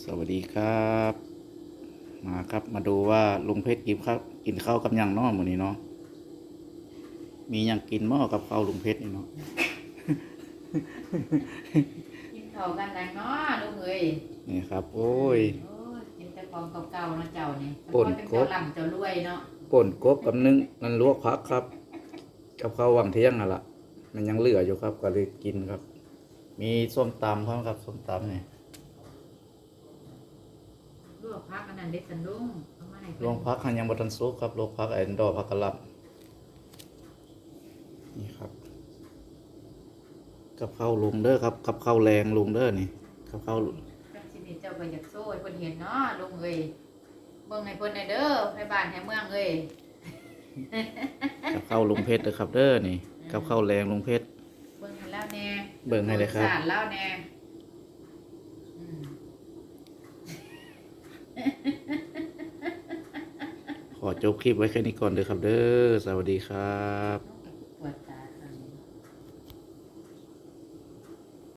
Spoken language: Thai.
สวัสดีครับ มาครับมาดูว่าลุงเพชรกินข้าวกินข้าวกับหยังเน้อมื้อนี้เนาะมีหยังกินหม้อกับข้าวลุงเพชรนี่เนาะกินข้าวกันดังเนาะลุงเอ้ยนี่ครับ โอ้ยโอ้ยกินแต่ของเก่าๆเนาะเจ้านี่ป่นแต่ครเจ้าบลำเจ้ารวยเนาะป่นกบกับนึ่งนั่นลวกพักครับ กับข้าววังเที่ยงน่ะล่ะมันยังเหลืออยู่ครับก็เลยกินครับ มีส้มตำพร้อมครับส้มตำนี่ ลวกพักอันนั้นเด็ดสันลุงเอามาให้ลวกพักหันยังบ่ทันสุกครับลวกพักไอ้ดอกผักกะหล่ำนี่ครับ กับข้าวลุงเด้อครับกับข้าวแรงลุงเด้อนี่กับข้าวจังสินี่เจ้าก็อยากโซ่ให้เพิ่นเห็นเนาะลุงเอ้ยเบิ่งให้เพิ่นหน่อยเด้อให้บ้านให้เมืองเอ้ยกับข้าวลุงเพชรเด้อครับเด้อนี่กับข้าวแรงลุงเพชรเบิ่งให้แล้วแน่เบิ่งให้เลยครับสารแล้วแน่อืม ขอจบคลิปไว้แค่นี้ก่อนเด้อครับเด้อ สวัสดีครับ